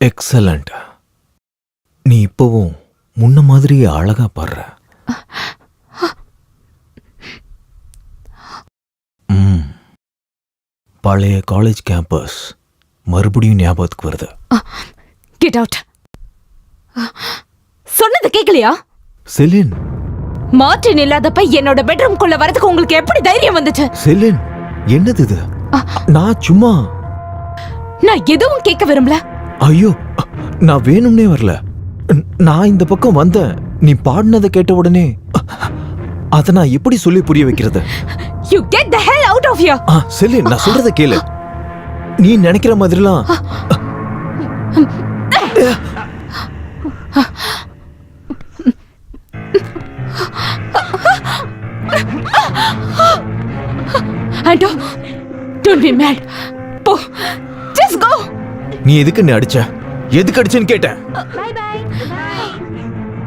Excellent நீ இப்பவும் முன்ன மாதிரியே அழகா பாடுற. பழைய காலேஜ் கேம்பஸ் மறுபடியும் ஞாபகத்துக்கு வருது. கெட் அவுட் சொன்னது கேக்கலையா? செலின் மார்டின் இல்லாதப்ப என்னோட பெட்ரூம்குள்ள வரதுக்கு உங்களுக்கு எப்படி தைரியம் வந்துச்சு? செலின் என்னது இது? நான் சும்மா. நான் எதுவும் கேட்க விரும்பல. ஐயோ நான் வேணும்னே வரல. நான் இந்த பக்கம் வந்தேன். நீ பாடினதை கேட்ட உடனே அதை நான் எப்படி சொல்லி புரிய வைக்கிறது? You get the hell out of you ஆ நான் சொல்றத கேளு. நீ நினைக்கிற மாதிரிலாம் ஆண்டோ டோன்ட் பி மேட் நீ எதுக்கு நீ அடிச்ச எதுக்கு அடிச்சேன்னு கேட்டேன் Bye bye. Bye.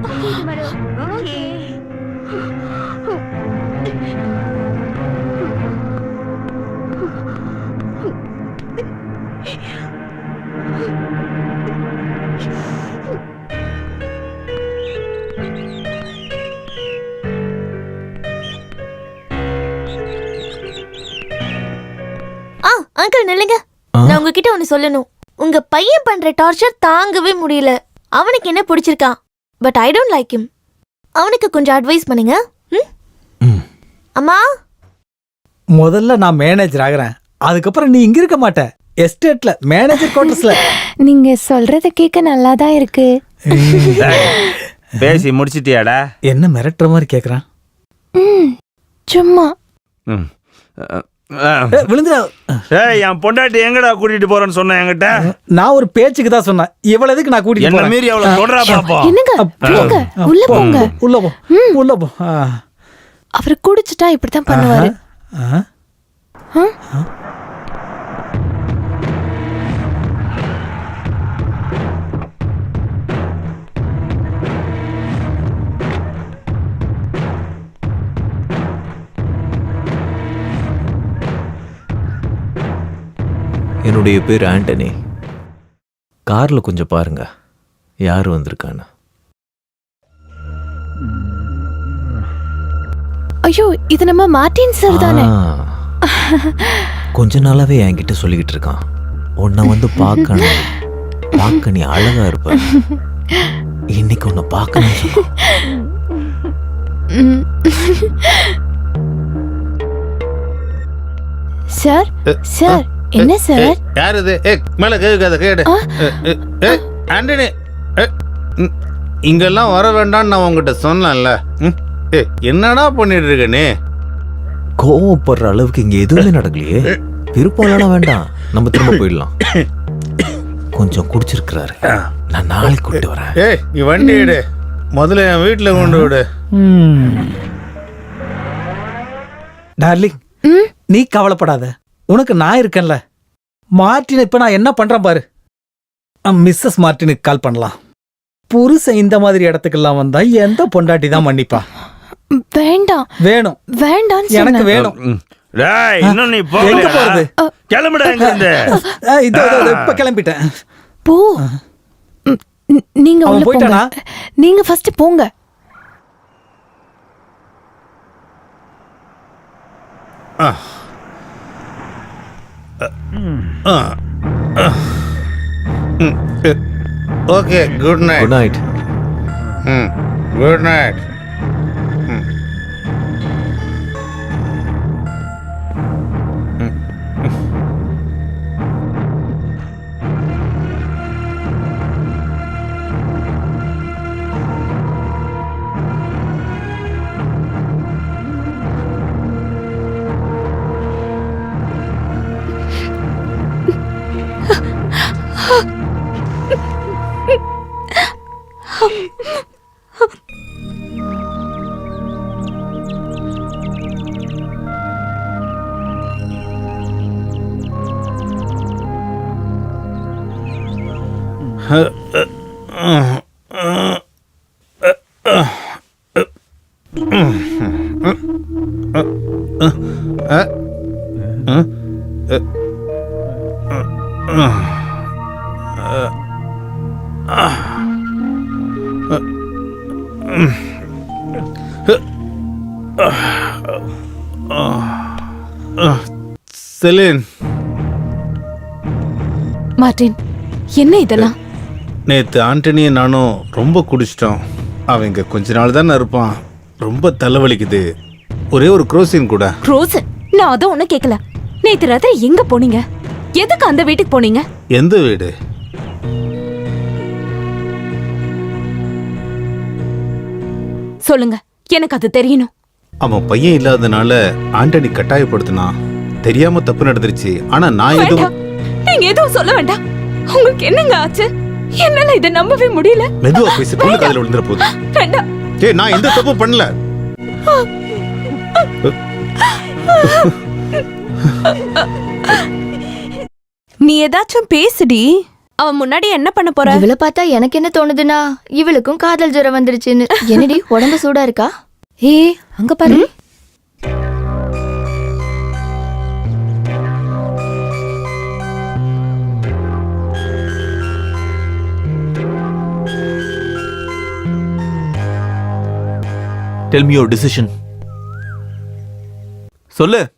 Okay, tomorrow. Okay. ஆ அங்கிள் நில்லுங்க? நான் உங்ககிட்ட ஒன்னு சொல்லணும் உங்க பையன் பண்ற டார்ச்சர் தாங்கவே முடியல. அவனுக்கு என்ன பிடிச்சிருக்கான்? But I don't like him. அவனுக்கு கொஞ்சம் அட்வைஸ் பண்ணுங்க. ம்? ம். அம்மா? முதல்ல நான் மேனேஜர் ஆகுறேன். அதுக்கப்புறம் நீ இங்க இருக்க மாட்ட. எஸ்டேட்ல மேனேஜர் குவார்டர்ஸ்ல நீங்க சொல்றத கேட்க நல்லா தான் இருக்கு பேசி முடிச்சிட்டியாடா? என்ன மிரட்டுற மாதிரி கேக்குறான்? ம் சும்மா. ம். அஹ். ஏய், என் பொண்டாட்டி எங்கடா கூட்டிட்டு போறேன்னு சொன்ன என்கிட்ட? நான் ஒரு பேச்சுக்கு தான் சொன்னேன். இவ்வளவு எதுக்கு நான் கூட்டிட்டு போறேன்? மீறி அவளை தொடரா பாப்போம் என்னங்க? போங்க. உள்ள போ, போங்க. உள்ள போ. உள்ள போ. ஆ. அவர் குடிச்சிட்டா இப்படித்தான் பண்ணுவாரு. என்னுடைய பேர் ஆண்டனி. கார்ல கொஞ்சம் பாருங்க. யார் வந்திருக்கான்னு. ஐயோ இது நம்ம மார்டின் சார் தானே. கொஞ்ச நாளாவே என்கிட்ட சொல்லிக்கிட்டு இருக்கான். உன்னை வந்து பார்க்கணும். பார்க்க நீ அழகா இருப்ப. இன்னைக்கு உன்னை பார்க்கணும். சார் சார் என்ன சார்? யார் இது ஏ மேல கேட்காத கேடு. ஏ ஆண்டனி இங்கெல்லாம் வர வேண்டாம்னு நான் உங்ககிட்ட சொன்னேன்ல. ம், ஏ என்னடா பண்ணிட்டு இருக்க நீ? கோவப்படுற அளவுக்கு இங்க எதுவுமே நடக்கலையே. விருப்பம்லாம் வேண்டாம். நம்ம திரும்ப போயிடலாம். கொஞ்சம் குடிச்சிருக்கிறாரு. நான் நாளைக்கு கூட்டிட்டு வரேன். ஏய் நீ வண்டி எடு. முதல்ல என் வீட்டில் கொண்டு விடு. டார்லிங் நீ கவலைப்படாத. உனக்கு நான் இருக்கேன்ல. மார்ட்டின் இப்ப நான் என்ன பண்றேன் பாரு. மிஸ்ஸஸ் மார்ட்டினுக்கு கால் பண்ணலாம். புருஷன் இந்த மாதிரி இடத்துக்கெல்லாம் வந்தா எந்த பொண்டாட்டி தான் மன்னிப்பா? வேண்டாம். வேணும். வேண்டாம்னு எனக்கு வேணும். டேய் இன்னும் நீ எங்க போகல போறது கிளம்புடா எங்க இருந்து ஆ, இதோ இதோ, இதோ, இப்ப கிளம்பிட்டேன். போ. நீங்க அவன் உள்ள போங்க. போயிட்டானா? நீங்க ஃபர்ஸ்ட் போங்க. Okay good good night night hmm good night Celine. Martin என்ன இதெல்லாம்? நேற்று ஆண்டனியும் நானும் ரொம்ப குடிச்சிட்டோம். அவன் இங்கே கொஞ்ச நாள் தானே இருப்பான். ரொம்ப தலைவலிக்குது. ஒரே ஒரு குரோசின் கூட. ரோசன் நான் அதை ஒண்ணும் கேட்கல நேத்து ராத்திரி எங்க போனீங்க? எதுக்கு அந்த வீட்டுக்கு போனீங்க? எந்த வீடு? சொல்லுங்க. எனக்கு அது தெரியணும். அவன் பையன் இல்லாதனால ஆண்டனி கட்டாயப்படுத்தினான். தெரியாம தப்பு நடந்துருச்சு. ஆனா நான் எதுவும் நீங்க எதுவும் சொல்ல வேண்டாம். உங்களுக்கு என்னங்க ஆச்சு? என்னால இதை நம்பவே முடியல. மெதுவா பேசி பொண்ணு காதுல விழுந்துற போகுது வேண்டாம். ஏய் நான் எந்த தப்பும் பண்ணல. நீ ஏதாச்சும் பேசுடி. அவன் முன்னாடி என்ன பண்ண போற? இவளை பார்த்தா எனக்கு என்ன தோணுதுன்னா இவளுக்கும் காதல் ஜுரம் வந்துருச்சுன்னு. என்னடி உடம்பு சூடா இருக்கா? ஏ அங்க பாரு. டெல் மீ யோர் டிசிஷன் சொல்லு.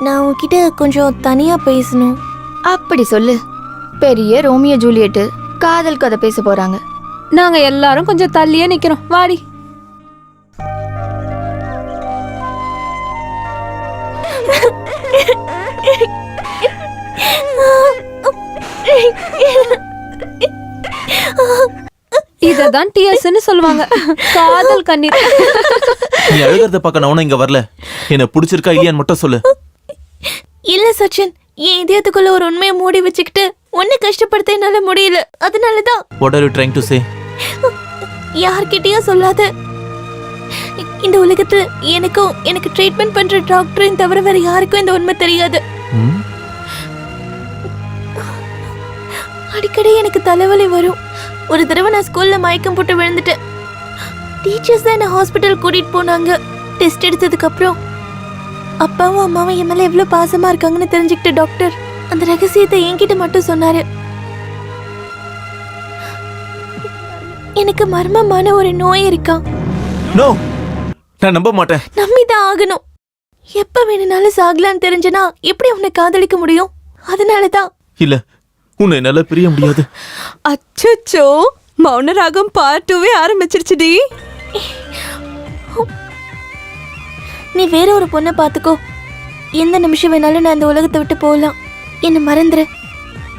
நான் உன்கிட்ட கொஞ்சம் தனியா பேசணும். அப்படி சொல்லு. பெரிய ரோமியோ ஜூலியட் காதல் கதை பேச போறாங்க. நாங்க எல்லாரும் கொஞ்சம் தள்ளியே நிக்கிறோம். வாடி. இததான் டிஎஸ்ன்னு சொல்லுவாங்க. காதல் கண்ணீர். நீ அழுகிறத பார்க்க நான் ஒன்றும் இங்க வரல. என்ன பிடிச்சிருக்கா இல்லையான்னு மட்டும் சொல்லு. இல்ல சச்சின் என் இதயத்துக்குள்ள ஒரு உண்மையை மூடி வச்சுக்கிட்டு உன்னை கஷ்டப்படுத்த என்னால முடியல. அதனாலதான். What are you trying to say யார்கிட்டயும் சொல்லாத. இந்த உலகத்துல எனக்கும் எனக்கு ட்ரீட்மெண்ட் பண்ற டாக்டரையும் தவிர வேற யாருக்கும் இந்த உண்மை தெரியாது. அடிக்கடி எனக்கு தலைவலி வரும். ஒரு தடவை நான் ஸ்கூல்ல மயக்கம் போட்டு விழுந்துட்டேன் டீச்சர்ஸ் தான் என்ன ஹாஸ்பிட்டல் கூட்டிட்டு போனாங்க. டெஸ்ட் எடுத்ததுக்கு அப்புறம் அப்பாவும் அம்மாவும் என் மேல எவ்வளவு பாசமா இருக்காங்கன்னு தெரிஞ்சுக்கிட்ட டாக்டர் அந்த ரகசியத்தை என்கிட்ட மட்டும் சொன்னாரு. எனக்கு மர்மமான ஒரு நோய் இருக்கான் நோ நான் நம்ப மாட்டேன். நம்பிதான் ஆகணும். எப்ப வேணும்னாலும் சாகலான்னு தெரிஞ்சனா எப்படி உன்னை காதலிக்க முடியும்? அதனாலதான். இல்ல உன்னை என்னால பிரிய முடியாது. அச்சோ மௌன ராகம் பார்ட் டூவே ஆரம்பிச்சிருச்சுடி நீ வேற ஒரு பொண்ணை பார்த்துக்கோ. எந்த நிமிஷம் வேணாலும் நான் இந்த உலகத்தை விட்டு போகலாம். என்னை மறந்துரு.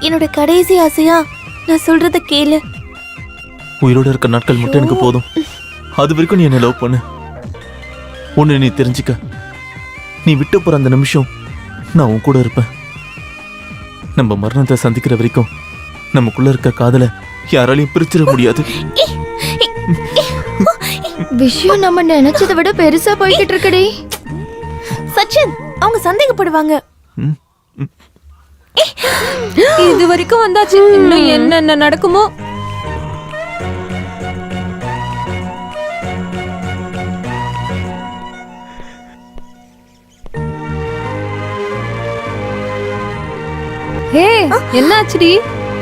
என்னோட கடைசி ஆசையா நான் சொல்றத கேளு. உயிரோட இருக்க நாட்கள் மட்டும் எனக்கு போதும். அது வரைக்கும் நீ என்ன லவ் பண்ணு. ஒன்னு நீ தெரிஞ்சுக்க. நீ விட்டு போற அந்த நிமிஷம் நான் உன் கூட இருப்பேன். நம்ம மரணத்தை சந்திக்கிற வரைக்கும் நமக்குள்ள இருக்க காதலை யாராலையும் பிரிச்சிட முடியாது. விஷயம் நம்ம நினைச்சதை விட பெருசா போய்கிட்டு இருக்குடி. சச்சின் அவங்க சந்தேகப்படுவாங்க. இது வரைக்கும் வந்தாச்சு. இன்னும் என்னென்ன நடக்குமோ ஹே என்னாச்சுடி?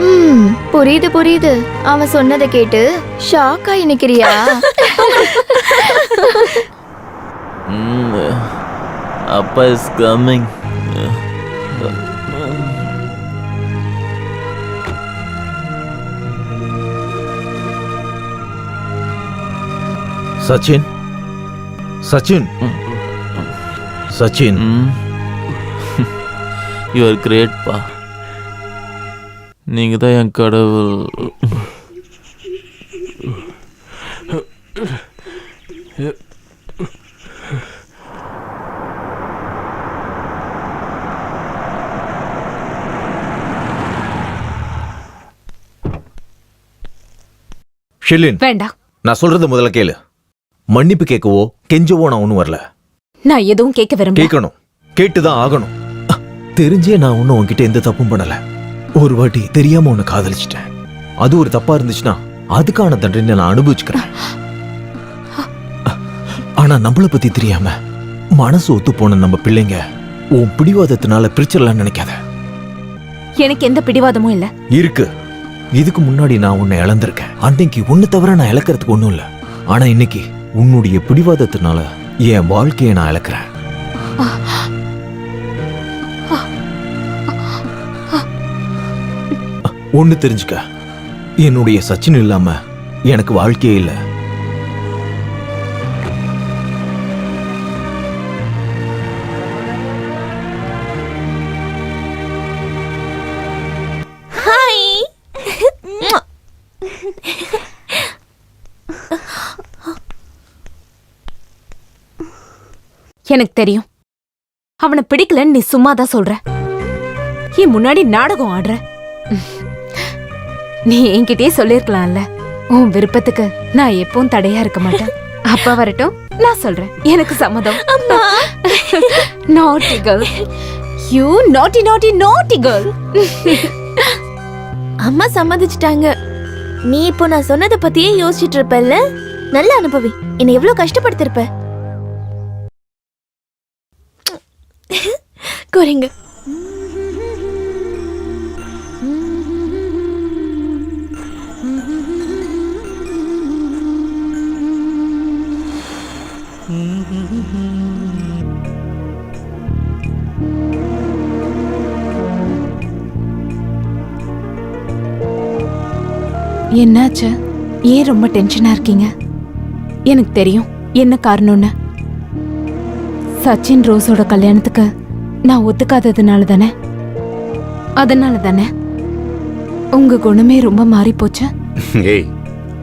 ம் புரியுது புரியுது. அவன் சொன்னதை கேட்டு ஷாக் ஆகி நிக்கிறியா? ம், அப்பா is coming Sachin? Sachin? Sachin. You are great பா நீங்க தான் என் கடவுள். ஷிலின் வேண்டாம் நான் சொல்றது முதல்ல கேளு. மன்னிப்பு கேட்கவோ கெஞ்சவோ நான் ஒன்றும் வரல. நான் எதுவும் கேட்க விரும்பல. கேட்கணும். கேட்டுதான் ஆகணும். தெரிஞ்சே நான் ஒன்றும் உன்கிட்ட எந்த தப்பும் பண்ணல. ஒரு வாட்டி தெரியாம உன்னை காதலிச்சிட்டேன். அது ஒரு தப்பா இருந்துச்சுன்னா அதுக்கான தண்டனை நான் அனுபவிச்சுக்கிறேன். ஆனா நம்மளை பத்தி தெரியாம மனசு ஒத்து போன நம்ம பிள்ளைங்க உன் பிடிவாதத்தினால பிரிச்சிடலாம்னு நினைக்காத. எனக்கு எந்த பிடிவாதமும் இல்ல. இருக்கு. இதுக்கு முன்னாடி நான் உன்னை இழந்திருக்கேன். அன்னைக்கு உன்னை தவிர நான் இழக்கிறதுக்கு ஒண்ணும் இல்ல. ஆனா இன்னைக்கு உன்னுடைய பிடிவாதத்தினால என் வாழ்க்கையை நான் இழக்கிறேன். ஒண்ணு தெரிஞ்சுக்க. என்னுடைய சச்சின் இல்லாம எனக்கு வாழ்க்கையே இல்லை. ஹாய் எனக்கு தெரியும். அவனை பிடிக்கலன்னு நீ சும்மா தான் சொல்ற. என் முன்னாடி நாடகம் ஆடுற? நீ என்கிட்டயே சொல்லிருக்கலாம்ல. உன் விருப்பத்துக்கு நான் எப்பவும் தடையா இருக்க மாட்டேன். அப்ப வரட்டும் நான் சொல்றேன். எனக்கு சம்மதம். நாட்டி கேர்ள் யூ நாட்டி நாட்டி நாட்டி கேர்ள் அம்மா சம்மதிச்சிட்டாங்க. நீ இப்போ நான் சொன்னதை பத்தியே யோசிச்சுட்டு இருப்பல்ல? நல்ல அனுபவி. என்னை எவ்வளவு கஷ்டப்படுத்திருப்ப? குறைங்க என்னாச்சு? ஏன் ரொம்ப டென்ஷனா இருக்கீங்க? எனக்கு தெரியும். என்ன காரணம்னு? சச்சின் ரோஸோட கல்யாணத்துக்கு நான் ஒத்துக்காததுனால தானே? அதனால தானே? உங்க குணமே ரொம்ப மாறி போச்சு ஏய்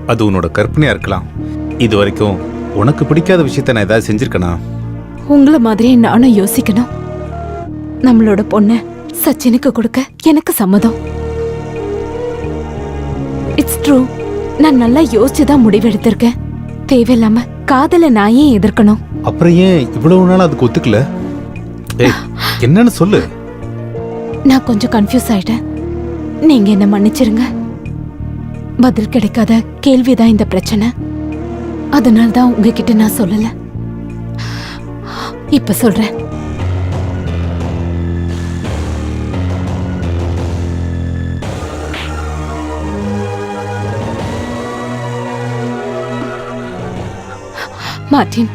அது உன்னோட கற்பனையா இருக்கலாம். இது வரைக்கும் உனக்கு பிடிக்காத விஷயத்த நான் ஏதாவது செஞ்சிருக்கனா? உங்கள மாதிரியே நானும் யோசிக்கணும். நம்மளோட பொண்ண சச்சினுக்கு கொடுக்க எனக்கு சம்மதம். இட்ஸ் ட்ரூ நான் நல்லா யோசிச்சு தான் முடிவெடுத்திருக்கேன். தேவையில்லாம காதல நான் ஏன் எதிர்க்கணும். அப்புறம் ஏன் இவ்வளவு நாள் அதுக்கு ஒத்துக்கல? ஏய் என்னன்னு சொல்லு. நான் கொஞ்சம் கன்ஃபியூஸ் ஆயிட்டேன். நீங்க என்ன மன்னிச்சிருங்க. பதில் கிடைக்காத கேள்விதான் இந்த பிரச்சனை. அதனால தான் உங்ககிட்ட நான் சொல்லல. இப்ப சொல்றேன். மார்டின்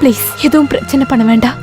ப்ளீஸ் எதுவும் பிரச்சனை பண்ண வேண்டாம்.